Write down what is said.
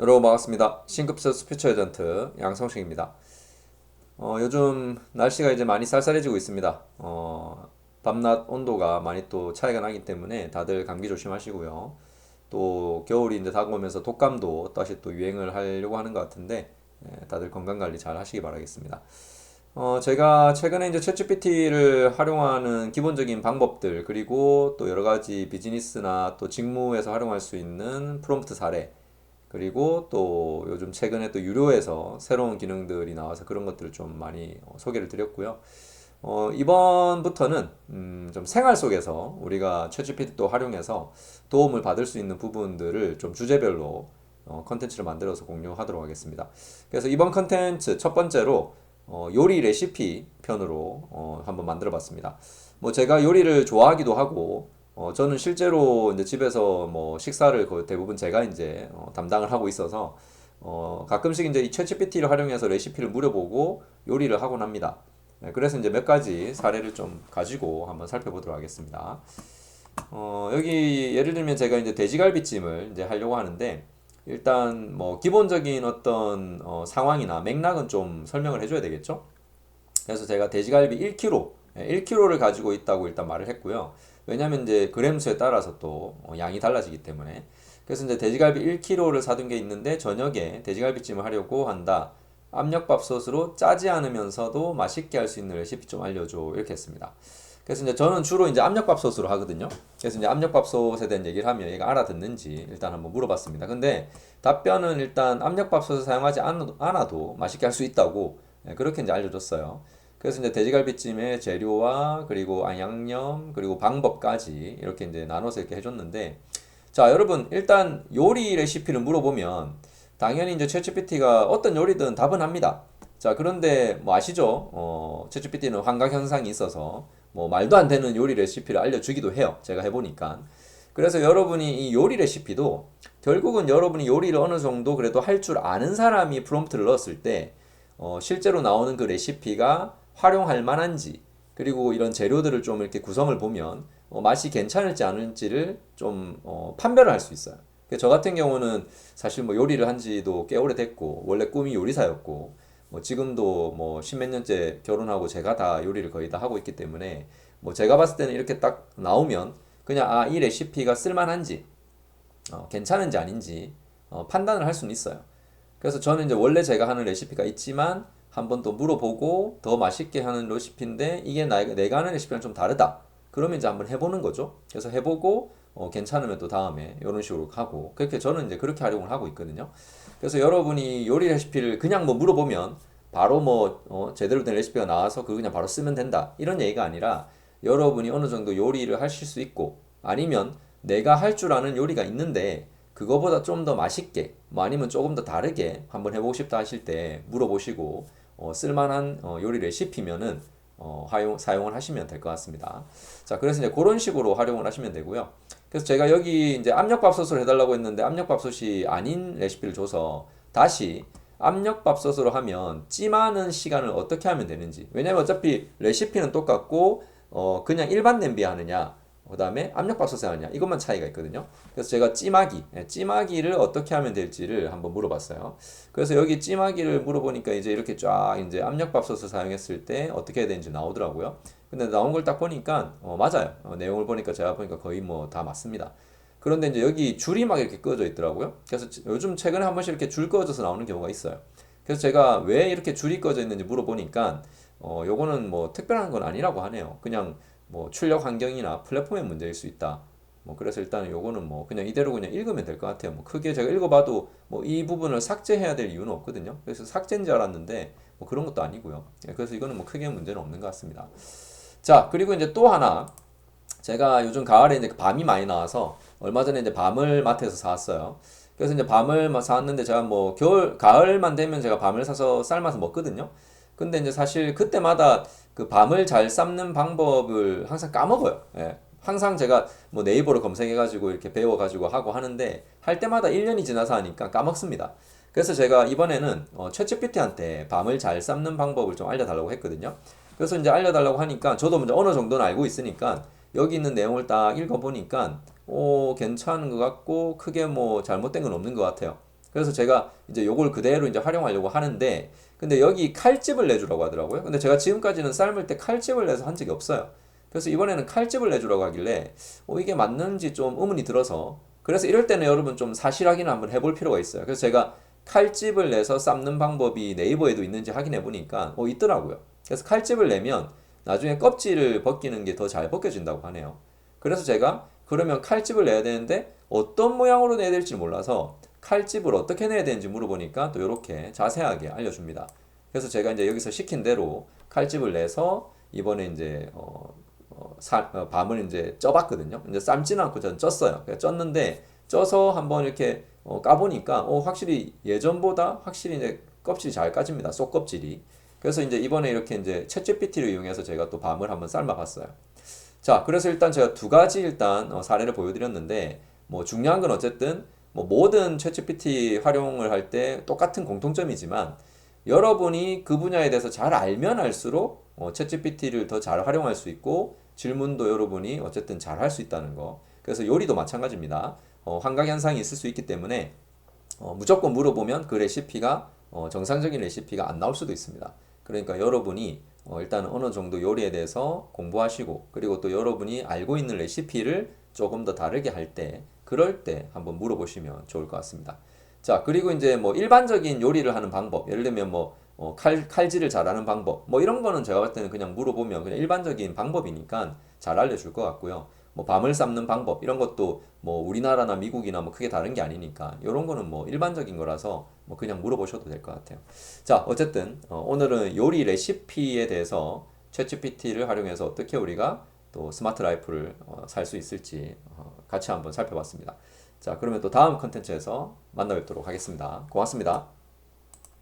여러분 반갑습니다. 신급서 스피처 에전트 양성식입니다. 어, 요즘 날씨가 이제 많이 쌀쌀해지고 있습니다. 어, 밤낮 온도가 많이 또 차이가 나기 때문에 다들 감기 조심하시고요. 또 겨울이 이제 다가오면서 독감도 다시 또 유행을 하려고 하는 것 같은데 예, 다들 건강 관리 잘 하시기 바라겠습니다. 어, 제가 최근에 이제 챗GPT를 활용하는 기본적인 방법들, 그리고 또 여러 가지 비즈니스나 또 직무에서 활용할 수 있는 프롬프트 사례, 그리고 또 요즘 최근에 또 유료에서 새로운 기능들이 나와서 그런 것들을 좀 많이 어, 소개를 드렸고요. 어, 이번부터는 음, 좀 생활 속에서 우리가 챗GPT 또 활용해서 도움을 받을 수 있는 부분들을 좀 주제별로 어, 컨텐츠를 만들어서 공유하도록 하겠습니다. 그래서 이번 컨텐츠 첫 번째로 어, 요리 레시피 편으로 어, 한번 만들어 봤습니다. 뭐 제가 요리를 좋아하기도 하고 어, 저는 실제로 이제 집에서 뭐 식사를 거의 대부분 제가 이제 어, 담당을 하고 있어서 어, 가끔씩 이제 이 챗GPT를 활용해서 레시피를 물어보고 요리를 하곤 합니다. 네, 그래서 이제 몇 가지 사례를 좀 가지고 한번 살펴보도록 하겠습니다. 어, 여기 예를 들면 제가 이제 돼지갈비찜을 이제 하려고 하는데 일단 뭐 기본적인 어떤 어, 상황이나 맥락은 좀 설명을 해줘야 되겠죠? 그래서 제가 돼지갈비 1kg, 1kg를 가지고 있다고 일단 말을 했고요. 왜냐면 이제 그램수에 따라서 또 어, 양이 달라지기 때문에. 그래서 이제 돼지갈비 1kg를 사둔 게 있는데 저녁에 돼지갈비찜을 하려고 한다. 압력밥솥으로 짜지 않으면서도 맛있게 할 수 있는 레시피 좀 알려줘. 이렇게 했습니다. 그래서 이제 저는 주로 이제 압력밥솥으로 하거든요. 그래서 이제 압력밥솥에 대한 얘기를 하면 얘가 알아듣는지 일단 한번 물어봤습니다. 근데 답변은 일단 압력밥솥을 사용하지 않 아도 맛있게 할 수 있다고 예, 그렇게 이제 알려줬어요. 그래서 이제 돼지갈비찜의 재료와 그리고 아, 양념 그리고 방법까지 이렇게 이제 나눠서 이렇게 해줬는데 자 여러분 일단 요리 레시피를 물어보면 당연히 이제 챗GPT가 어떤 요리든 답은 합니다. 자 그런데 뭐 아시죠? 어, 챗GPT는 환각 현상이 있어서 뭐 말도 안 되는 요리 레시피를 알려주기도 해요. 제가 해보니까. 그래서 여러분이 이 요리 레시피도 결국은 여러분이 요리를 어느 정도 그래도 할 줄 아는 사람이 프롬프트를 넣었을 때 어, 실제로 나오는 그 레시피가 활용할 만한지 그리고 이런 재료들을 좀 이렇게 구성을 보면 어, 맛이 괜찮을지 않을지를 좀 어, 판별을 할 수 있어요. 저 같은 경우는 사실 뭐 요리를 한 지도 꽤 오래됐고 원래 꿈이 요리사였고 뭐 지금도 뭐 십몇 년째 결혼하고 제가 다 요리를 거의 다 하고 있기 때문에 뭐 제가 봤을 때는 이렇게 딱 나오면 그냥 아 이 레시피가 쓸만한지 어, 괜찮은지 아닌지 어, 판단을 할 수는 있어요. 그래서 저는 이제 원래 제가 하는 레시피가 있지만 한번 또 물어보고 더 맛있게 하는 레시피인데 이게 나, 내가 하는 레시피랑 좀 다르다. 그러면 이제 한번 해보는 거죠. 그래서 해보고 어, 괜찮으면 또 다음에 이런 식으로 하고 그렇게 저는 이제 그렇게 활용을 하고 있거든요. 그래서 여러분이 요리 레시피를 그냥 뭐 물어보면 바로 뭐 어, 제대로 된 레시피가 나와서 그거 그냥 바로 쓰면 된다 이런 얘기가 아니라 여러분이 어느 정도 요리를 하실 수 있고 아니면 내가 할 줄 아는 요리가 있는데 그거보다 좀 더 맛있게 뭐 아니면 조금 더 다르게 한번 해보고 싶다 하실 때 물어보시고 어, 쓸만한 어, 요리 레시피면은 어, 활용, 사용을 하시면 될 것 같습니다. 자, 그래서 이제 그런 식으로 활용을 하시면 되고요. 그래서 제가 여기 이제 압력밥솥을 해달라고 했는데 압력밥솥이 아닌 레시피를 줘서 다시 압력밥솥으로 하면 찜하는 시간을 어떻게 하면 되는지. 왜냐면 어차피 레시피는 똑같고, 어, 그냥 일반 냄비 하느냐, 그 다음에 압력밥솥에 하느냐 이것만 차이가 있거든요. 그래서 제가 찜하기 예, 찜하기를 어떻게 하면 될지를 한번 물어봤어요. 그래서 여기 찜하기를 물어보니까 이제 이렇게 쫙 이제 압력밥솥을 사용했을 때 어떻게 해야 되는지 나오더라고요. 근데 나온 걸 딱 보니까 어, 맞아요. 어, 내용을 보니까 제가 보니까 거의 뭐 다 맞습니다. 그런데 이제 여기 줄이 막 이렇게 꺼져 있더라고요. 그래서 요즘 최근에 한 번씩 이렇게 줄 꺼져서 나오는 경우가 있어요. 그래서 제가 왜 이렇게 줄이 꺼져 있는지 물어보니까 어 요거는 뭐 특별한 건 아니라고 하네요. 그냥 뭐 출력 환경이나 플랫폼의 문제일 수 있다. 뭐 그래서 일단 요거는 뭐 그냥 이대로 그냥 읽으면 될 것 같아요. 뭐 크게 제가 읽어봐도 뭐 이 부분을 삭제해야 될 이유는 없거든요. 그래서 삭제인 줄 알았는데 뭐 그런 것도 아니고요. 예, 그래서 이거는 뭐 크게 문제는 없는 것 같습니다. 자 그리고 이제 또 하나 제가 요즘 가을에 이제 밤이 많이 나와서 얼마 전에 이제 밤을 마트에서 사왔어요. 그래서 이제 밤을 사왔는데 제가 뭐 겨울 가을만 되면 제가 밤을 사서 삶아서 먹거든요. 근데 이제 사실 그때마다 그 밤을 잘 삶는 방법을 항상 까먹어요. 예. 항상 제가 뭐 네이버로 검색해가지고 이렇게 배워가지고 하고 하는데 할 때마다 1년이 지나서 하니까 까먹습니다. 그래서 제가 이번에는 어, 챗GPT한테 밤을 잘 삶는 방법을 좀 알려달라고 했거든요. 그래서 이제 알려달라고 하니까 저도 이제 어느 정도는 알고 있으니까 여기 있는 내용을 딱 읽어보니까 오 괜찮은 것 같고 크게 뭐 잘못된 건 없는 것 같아요. 그래서 제가 이제 요걸 그대로 이제 활용하려고 하는데 근데 여기 칼집을 내주라고 하더라고요. 근데 제가 지금까지는 삶을 때 칼집을 내서 한 적이 없어요. 그래서 이번에는 칼집을 내주라고 하길래 어, 이게 맞는지 좀 의문이 들어서 그래서 이럴 때는 여러분 좀 사실 확인을 한번 해볼 필요가 있어요. 그래서 제가 칼집을 내서 삶는 방법이 네이버에도 있는지 확인해 보니까 어, 있더라고요. 그래서 칼집을 내면 나중에 껍질을 벗기는 게 더 잘 벗겨진다고 하네요. 그래서 제가 그러면 칼집을 내야 되는데 어떤 모양으로 내야 될지 몰라서 칼집을 어떻게 내야 되는지 물어보니까 또 이렇게 자세하게 알려줍니다. 그래서 제가 이제 여기서 시킨 대로 칼집을 내서 이번에 이제 어, 어, 사- 어, 밤을 이제 쪄봤거든요. 이제 삶지는 않고 저는 쪘어요. 쪘는데 쪄서 한번 이렇게 어, 까보니까 어, 확실히 예전보다 확실히 이제 껍질이 잘 까집니다. 속 껍질이. 그래서 이제 이번에 이렇게 이제 챗GPT를 이용해서 제가 또 밤을 한번 삶아봤어요. 자, 그래서 일단 제가 두 가지 일단 어, 사례를 보여드렸는데 뭐 중요한 건 어쨌든 뭐 모든 챗GPT 활용을 할 때 똑같은 공통점이지만 여러분이 그 분야에 대해서 잘 알면 알수록 어, 챗GPT를 더 잘 활용할 수 있고 질문도 여러분이 어쨌든 잘 할 수 있다는 거. 그래서 요리도 마찬가지입니다. 어, 환각 현상이 있을 수 있기 때문에 어, 무조건 물어보면 그 레시피가 어, 정상적인 레시피가 안 나올 수도 있습니다. 그러니까 여러분이 어, 일단 어느 정도 요리에 대해서 공부하시고 그리고 또 여러분이 알고 있는 레시피를 조금 더 다르게 할 때 그럴 때 한번 물어보시면 좋을 것 같습니다. 자, 그리고 이제 뭐 일반적인 요리를 하는 방법, 예를 들면 뭐 어, 칼, 칼질을 잘하는 방법, 뭐 이런 거는 제가 봤을 때는 그냥 물어보면 그냥 일반적인 방법이니까 잘 알려줄 것 같고요. 뭐 밤을 삶는 방법, 이런 것도 뭐 우리나라나 미국이나 뭐 크게 다른 게 아니니까 이런 거는 뭐 일반적인 거라서 뭐 그냥 물어보셔도 될 것 같아요. 자, 어쨌든 어, 오늘은 요리 레시피에 대해서 챗GPT를 활용해서 어떻게 우리가 또 스마트 라이프를 어, 살 수 있을지 어, 같이 한번 살펴봤습니다. 자, 그러면 또 다음 컨텐츠에서 만나 뵙도록 하겠습니다. 고맙습니다.